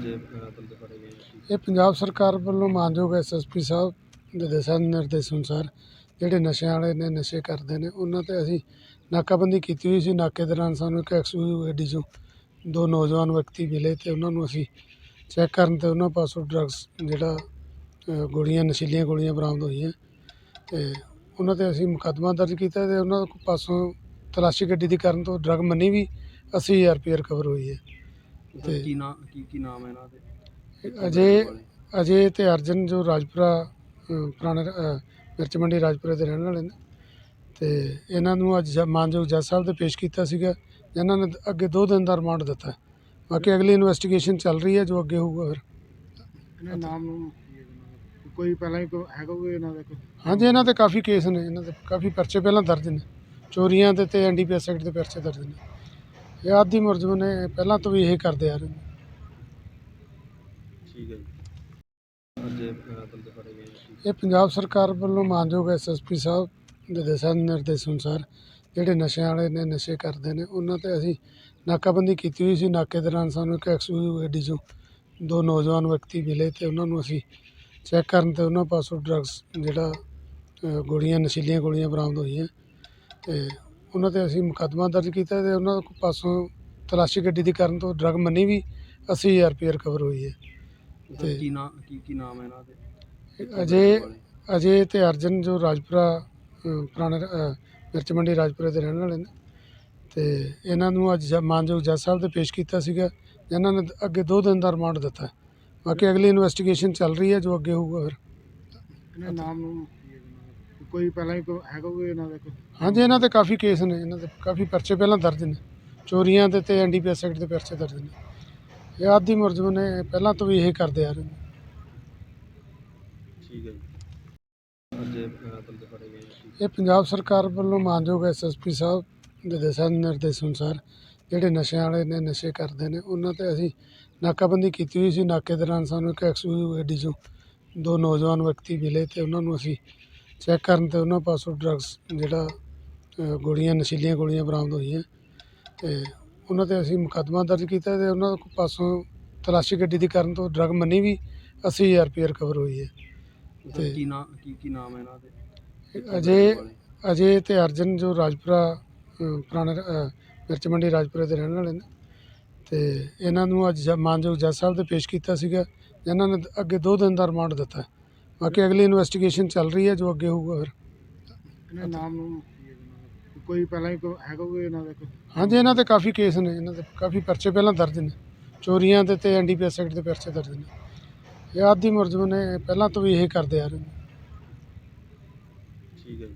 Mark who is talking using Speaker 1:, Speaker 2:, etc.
Speaker 1: ਅੱਜ ਅ, ਬੰਦੇ ਫੜੇ ਗਏ ਜੀ।
Speaker 2: ਇਹ ਪੰਜਾਬ ਸਰਕਾਰ ਵੱਲੋਂ ਮਾਨਯੋਗ ਐਸਐਸਪੀ ਸਾਹਿਬ ਦੇ ਦਿਸ਼ਾ ਨਿਰਦੇਸ਼ ਅਨੁਸਾਰ ਜਿਹੜੇ ਨਸ਼ਿਆਂ ਵਾਲੇ ਨੇ ਨਸ਼ੇ ਕਰਦੇ ਨੇ ਉਹਨਾਂ ਤੇ ਅਸੀਂ ਨਾਕਾਬੰਦੀ ਕੀਤੀ ਹੋਈ ਸੀ। ਨਾਕੇ ਦੌਰਾਨ ਸਾਨੂੰ ਇੱਕ ਐਕਸਯੂ ਗੱਡੀ 'ਚੋਂ ਦੋ ਨੌਜਵਾਨ ਵਿਅਕਤੀ ਮਿਲੇ ਤੇ ਉਹਨਾਂ ਨੂੰ ਅਸੀਂ ਚੈੱਕ ਕਰਨ ਤੇ ਉਹਨਾਂ ਪਾਸੋਂ ਡਰੱਗਸ ਜਿਹੜਾ ਅ, ਗੋਲੀਆਂ ਨਸ਼ੀਲੀਆਂ ਗੋਲੀਆਂ ਬਰਾਮਦ ਹੋਈਆਂ। ਤੇ ਉਹਨਾਂ ਤੇ ਅਸੀਂ ਮੁਕੱਦਮਾ ਦਰਜ ਕੀਤਾ ਤੇ ਉਹਨਾਂ ਪਾਸੋਂ ਤਲਾਸ਼ੀ ਗੱਡੀ ਦੀ ਕਰਨ ਤੋਂ ਡਰੱਗ ਮੰਨੀ ਵੀ 80000 ਰੁਪਏ ਰਿਕਵਰ ਹੋਈ ਹੈ। ਤੇ-
Speaker 1: ਕੀ ਨਾਮ ਕੀ ਕੀ ਨਾਮ ਹੈ ਇਹਨਾਂ ਦੇ?
Speaker 2: ਅਜੇ ਅਜੇ ਤੇ ਅਰਜਨ ਜੋ ਰਾਜਪੁਰਾ ਅ, ਪੁਰਾਣੇ ਅ, ਮਿਰਚ ਮੰਡੀ ਰਾਜਪੁਰੇ ਦੇ ਰਹਿਣ ਵਾਲੇ ਨੇ। ਤੇ ਇਹਨਾਂ ਨੂੰ ਅੱਜ ਜ- ਮਾਨਯੋਗ ਜੱਜ ਸਾਹਿਬ ਦੇ ਪੇਸ਼ ਕੀਤਾ ਸੀਗਾ ਜਿਨ੍ਹਾਂ ਨੇ ਅੱਗੇ 2 ਦਿਨ ਦਾ ਰਿਮਾਂਡ ਦਿੱਤਾ। ਬਾਕੀ ਅਗਲੀ ਇਨਵੈਸਟੀਗੇਸ਼ਨ ਚੱਲ ਰਹੀ ਹੈ ਜੋ ਅੱਗੇ ਹੋਊਗਾ ਫਿਰ।
Speaker 3: ਇਹਨਾਂ ਨਾਮ ਕੋਈ ਪਹਿਲਾਂ ਹੀ ਕੋਈ ਹੈਗਾ ਕੋਈ ਇਹਨਾਂ ਦਾ ਕੋਈ?
Speaker 2: ਹਾਂਜੀ ਇਹਨਾਂ ਤੇ ਕਾਫੀ ਕੇਸ ਨੇ ਇਹਨਾਂ ਦੇ ਕਾਫੀ ਪਰਚੇ ਪਹਿਲਾਂ ਦਰਜ ਨੇ। ਚੋਰੀਆਂ ਦੇ ਤੇ ਐਨਡੀਪੀਐਸ ਐਕਟ ਦੇ ਪਰਚੇ ਦਰਜ ਨੇ। ਇਹ ਆਦੀ ਮੁਲਜ਼ਮ ਨੇ ਪਹਿਲਾਂ ਤੋਂ ਵੀ ਇਹ ਕਰਦੇ ਆ ਰਹੇ ਨੇ।
Speaker 1: ਠੀਕ ਹੈ ਜੀ। ਅੱਜ ਅ, ਬੰਦੇ ਫੜੇ ਗਏ ਜੀ।
Speaker 2: ਇਹ ਪੰਜਾਬ ਸਰਕਾਰ ਵੱਲੋਂ ਮਾਨਯੋਗ ਐਸਐਸਪੀ ਸਾਹਿਬ ਦੇ ਦਿਸ਼ਾ ਨਿਰਦੇਸ਼ ਅਨੁਸਾਰ ਜਿਹੜੇ ਨਸ਼ਿਆਂ ਵਾਲੇ ਨੇ ਨਸ਼ੇ ਕਰਦੇ ਨੇ ਉਹਨਾਂ ਤੇ ਅਸੀਂ ਨਾਕਾਬੰਦੀ ਕੀਤੀ ਹੋਈ ਸੀ। ਨਾਕੇ ਦੌਰਾਨ ਸਾਨੂੰ ਇੱਕ ਐਕਸਯੂ ਗੱਡੀ 'ਚੋਂ ਦੋ ਨੌਜਵਾਨ ਵਿਅਕਤੀ ਮਿਲੇ ਤੇ ਉਹਨਾਂ ਨੂੰ ਅਸੀਂ ਚੈੱਕ ਕਰਨ ਤੇ ਉਹਨਾਂ ਪਾਸੋਂ ਡਰੱਗਸ ਜਿਹੜਾ ਅ, ਗੋਲੀਆਂ ਨਸ਼ੀਲੀਆਂ ਗੋਲੀਆਂ ਬਰਾਮਦ ਹੋਈਆਂ ਤੇ ਉਹਨਾਂ ਤੇ ਅਸੀਂ ਮੁਕੱਦਮਾ ਦਰਜ ਕੀਤਾ ਤੇ ਉਹਨਾਂ ਪਾਸੋਂ ਤਲਾਸ਼ੀ ਗੱਡੀ ਦੀ ਕਰਨ ਤੋਂ ਡਰੱਗ ਮੰਨੀ ਵੀ 80000 ਰੁਪਏ ਰਿਕਵਰ ਹੋਈ ਹੈ। ਤੇ-
Speaker 1: ਕੀ ਨਾਮ ਕੀ ਕੀ ਨਾਮ ਹੈ ਇਹਨਾਂ ਦੇ?
Speaker 2: ਅਜੇ ਅਜੇ ਤੇ ਅਰਜਨ ਜੋ ਰਾਜਪੁਰਾ ਪੁਰਾਣੇ ਮਿਰਚ ਮੰਡੀ ਰਾਜਪੁਰੇ ਦੇ ਰਹਿਣ ਵਾਲੇ ਨੇ। ਤੇ ਇਹਨਾਂ ਨੂੰ ਅੱਜ ਮਾਨਯੋਗ ਜੱਜ ਸਾਹਿਬ ਦੇ ਪੇਸ਼ ਕੀਤਾ ਸੀਗਾ ਜਿਨ੍ਹਾਂ ਨੇ ਅੱਗੇ 2 ਦਿਨ ਦਾ ਰਿਮਾਂਡ ਦਿੱਤਾ। ਬਾਕੀ ਅਗਲੀ ਇਨਵੈਸਟੀਗੇਸ਼ਨ ਚੱਲ ਰਹੀ ਹੈ ਜੋ ਅੱਗੇ ਹੋਊਗਾ ਫਿਰ।
Speaker 3: ਇਹਨਾਂ ਨਾਮ ਨੂੰ ਕੋਈ ਪਹਿਲਾਂ ਹੀ ਕੋਈ ਹੈਗਾ ਕੋਈ ਇਹਨਾਂ ਦਾ ਕੋਈ
Speaker 2: ਹਾਂਜੀ ਇਹਨਾਂ ਤੇ ਕਾਫੀ ਕੇਸ ਨੇ ਇਹਨਾਂ ਦੇ ਕਾਫੀ ਪਰਚੇ ਪਹਿਲਾਂ ਦਰਜ ਨੇ। ਚੋਰੀਆਂ ਦੇ ਤੇ ਐਨਡੀਪੀਐਸ ਐਕਟ ਦੇ ਪਰਚੇ ਦਰਜ ਨੇ। ਇਹ ਆਦੀ ਮੁਲਜ਼ਮ ਨੇ ਪਹਿਲਾਂ ਤੋਂ ਵੀ ਇਹ ਕਰਦੇ ਆ ਰਹੇ ਨੇ।
Speaker 1: ਠੀਕ ਹੈ ਜੀ। ਅੱਜ ਅ, ਬੰਦੇ ਫੜੇ ਗਏ ਜੀ।
Speaker 2: ਇਹ ਪੰਜਾਬ ਸਰਕਾਰ ਵੱਲੋਂ ਮਾਨਯੋਗ ਐਸਐਸਪੀ ਸਾਹਿਬ ਦੇ ਦਿਸ਼ਾ ਨਿਰਦੇਸ਼ ਅਨੁਸਾਰ ਜਿਹੜੇ ਨਸ਼ਿਆਂ ਵਾਲੇ ਨੇ ਨਸ਼ੇ ਕਰਦੇ ਨੇ ਉਹਨਾਂ ਤੇ ਅਸੀਂ ਨਾਕਾਬੰਦੀ ਕੀਤੀ ਹੋਈ ਸੀ। ਨਾਕੇ ਦੌਰਾਨ ਸਾਨੂੰ ਇੱਕ ਐਕਸਯੂ ਗੱਡੀ 'ਚੋਂ ਦੋ ਨੌਜਵਾਨ ਵਿਅਕਤੀ ਮਿਲੇ ਤੇ ਉਹਨਾਂ ਨੂੰ ਅਸੀਂ ਚੈੱਕ ਕਰਨ ਤੇ ਉਹਨਾਂ ਪਾਸੋਂ ਡਰੱਗਸ ਜਿਹੜਾ ਗੋਲੀਆਂ ਨਸ਼ੀਲੀਆਂ ਗੋਲੀਆਂ ਬਰਾਮਦ ਹੋਈਆਂ। ਤੇ ਉਹਨਾਂ ਤੇ ਅਸੀਂ ਮੁਕੱਦਮਾ ਦਰਜ ਕੀਤਾ ਤੇ ਉਹਨਾਂ ਪਾਸੋਂ ਤਲਾਸ਼ੀ ਗੱਡੀ ਦੀ ਕਰਨ ਤੋਂ ਡਰੱਗ ਮੰਨੀ ਵੀ 80000 ਰੁਪਏ ਰਿਕਵਰ ਹੋਈ ਹੈ। ਤੇ-
Speaker 1: ਕੀ ਨਾਮ ਕੀ ਕੀ ਨਾਮ ਹੈ ਇਹਨਾਂ ਦੇ?
Speaker 2: ਅਜੇ ਅਜੇ ਤੇ ਅਰਜਨ ਜੋ ਰਾਜਪੁਰਾ ਪੁਰਾਣੇ ਮਿਰਚ ਮੰਡੀ ਰਾਜਪੁਰੇ ਦੇ ਰਹਿਣ ਵਾਲੇ ਨੇ। ਤੇ ਇਹਨਾਂ ਨੂੰ ਅੱਜ ਮਾਨਯੋਗ ਜੱਜ ਸਾਹਿਬ ਦੇ ਪੇਸ਼ ਕੀਤਾ ਸੀਗਾ ਜਿਨ੍ਹਾਂ ਨੇ ਅੱਗੇ 2 ਦਿਨ ਦਾ ਰਿਮਾਂਡ ਦਿੱਤਾ। ਬਾਕੀ ਅਗਲੀ ਇਨਵੈਸਟੀਗੇਸ਼ਨ ਚੱਲ ਰਹੀ ਹੈ ਜੋ ਅੱਗੇ ਹੋਊਗਾ ਫਿਰ।
Speaker 3: ਇਹਨਾਂ ਨਾਮ ਨੂੰ ਕੋਈ ਪਹਿਲਾਂ ਹੀ ਕੋਈ ਹੈਗਾ ਕੋਈ ਇਹਨਾਂ ਦਾ ਕੋਈ
Speaker 2: ਹਾਂਜੀ ਇਹਨਾਂ ਤੇ ਕਾਫੀ ਕੇਸ ਨੇ ਇਹਨਾਂ ਦੇ ਕਾਫੀ ਪਰਚੇ ਪਹਿਲਾਂ ਦਰਜ ਨੇ। ਚੋਰੀਆਂ ਦੇ ਤੇ ਐਨਡੀਪੀਐਸ ਐਕਟ ਦੇ ਪਰਚੇ ਦਰਜ ਨੇ। ਇਹ ਆਦੀ ਮੁਲਜ਼ਮ ਨੇ ਪਹਿਲਾਂ ਤੋਂ ਵੀ ਇਹ ਕਰਦੇ ਆ ਰਹੇ ਨੇ।
Speaker 1: ਠੀਕ ਹੈ ਜੀ।